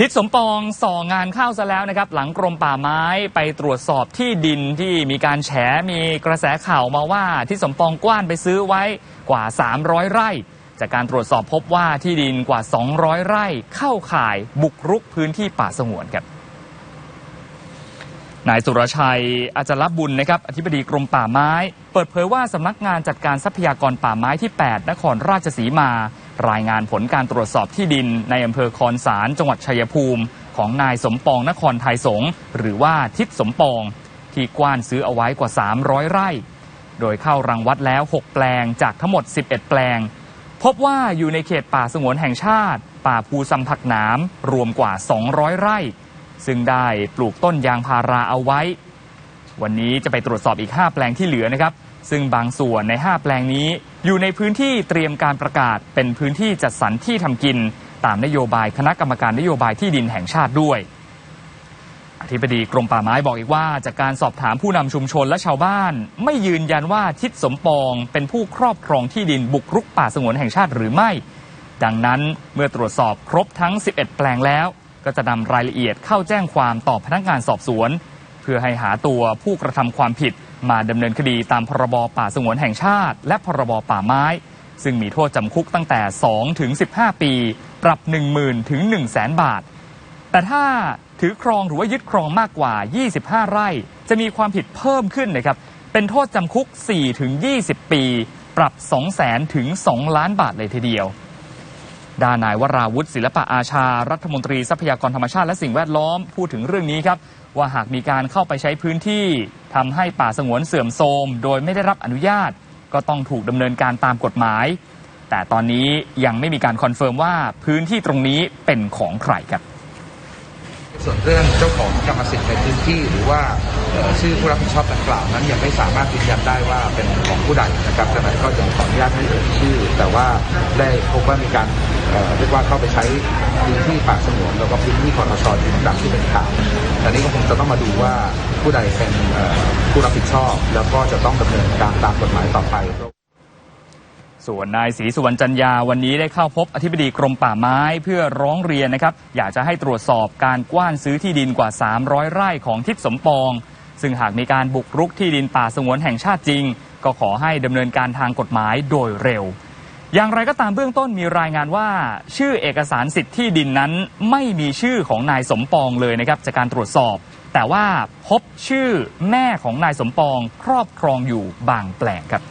ทิศสมปองส่องานเข้าซะแล้วนะครับ หลังกรมป่าไม้ไปตรวจสอบที่ดินที่มีการแฉมีกระแสข่าวมาว่าทิศสมปองกว้านไปซื้อไว้กว่า 300 ไร่ จากการตรวจสอบพบว่าที่ดินกว่า 200 ไร่เข้าข่ายบุกรุกพื้นที่ป่าสงวนครับนายสุรชัยอาจารบุญนะครับอธิบดีกรมป่าไม้ เปิดเผยว่าสำนักงานจัดการทรัพยากรป่าไม้ที่ 8 นครราชสีมา รายงานผลการตรวจสอบที่ดินในอำเภอคอนสารจังหวัดชัยภูมิ ของนายสมปองนครไทยสงหรือว่าทิศสมปอง ที่กว้านซื้อเอาไว้กว่า 300 ไร่ โดยเข้ารังวัดแล้ว 6 แปลงจากทั้งหมด 11 แปลง พบว่าอยู่ในเขตป่าสงวนแห่งชาติ ป่าภูซำผักหนามรวมกว่า 200 ไร่ ซึ่งได้ปลูกต้นยางพาราเอาไว้ วันนี้จะไปตรวจสอบอีก 5 แปลงที่เหลือนะครับ ซึ่งบางส่วนใน 5 แปลงนี้ อยู่ในพื้นที่เตรียมการประกาศ เป็นพื้นที่จัดสรรที่ทำกิน ตามนโยบายคณะกรรมการนโยบายที่ดินแห่งชาติด้วย อธิบดีกรมป่าไม้บอกอีกว่า จากการสอบถามผู้นำชุมชนและชาวบ้าน ไม่ยืนยันว่าทิศสมปอง เป็นผู้ครอบครองที่ดินบุกรุกป่าสงวนแห่งชาติหรือไม่ ดังนั้นเมื่อตรวจสอบครบทั้ง 11 แปลงแล้ว ก็จะนำรายละเอียดเข้าแจ้งความต่อพนักงานสอบสวน พื่อให้หาตัวผู้กระทำความผิด มาดำเนินคดีตามพรบป่าสงวนแห่งชาติ และพรบป่าไม้ ซึ่งมีโทษจำคุกตั้งแต่ 2 ถึง 15 ปี ปรับ 10,000 ถึง 1 0 0 0 0แสนบาท แต่ถ้าถือครองหรือว่ายึดครองมากกว่า 25 ไร่ จะมีความผิดเพิ่มขึ้นนะครับ เป็นโทษจำคุก 4 ถึง 20 ปี ปรับ 2 0 0แสนถึง 2 ล้านบาทเลยทีเดียวด้านนายวราวุฒิศิลปะอาชา รัฐมนตรีทรัพยากรธรรมชาติและสิ่งแวดล้อม พูดถึงเรื่องนี้ครับ ว่าหากมีการเข้าไปใช้พื้นที่ทำให้ป่าสงวนเสื่อมโทรมโดยไม่ได้รับอนุญาต ก็ต้องถูกดำเนินการตามกฎหมาย แต่ตอนนี้ยังไม่มีการคอนเฟิร์มว่าพื้นที่ตรงนี้เป็นของใครครับ ส่วนเรื่องเจ้าของกรรมสิทธิ์ในพื้นที่หรือว่าชื่อผู้รับผิดชอบดังกล่าวนั้นยังไม่สามารถยืนยันได้ว่าเป็นของผู้ใดนะครับดังนั้นก็จะขออนุญาตไม่เอ่ยชื่อ แต่ว่าได้พบว่ามีการเรียกว่าเข้าไปใช้พื้นที่ป่าสงวนแล้วก็พื้นที่คอทชจริงตามที่เป็นข่าวแต่นี้ก็คงจะต้องมาดูว่าผู้ใดเป็นผู้รับผิดชอบ แล้วก็จะต้องดำเนินการตามกฎหมายต่อไป ส่วนนายศรีสุวรรณจันยาวันนี้ได้เข้าพบอธิบดีกรมป่าไม้เพื่อร้องเรียนนะครับ อยากจะให้ตรวจสอบการกว้านซื้อที่ดินกว่า 300 ไร่ของทิศสมปอง ซึ่งหากมีการบุกรุกที่ดินป่าสงวนแห่งชาติจริง ก็ขอให้ดำเนินการทางกฎหมายโดยเร็ว อย่างไรก็ตามเบื้องต้นมีรายงานว่า ชื่อเอกสารสิทธิ์ที่ดินนั้นไม่มีชื่อของนายสมปองเลยนะครับจากการตรวจสอบ แต่ว่าพบชื่อแม่ของนายสมปองครอบครองอยู่บางแปลงครับ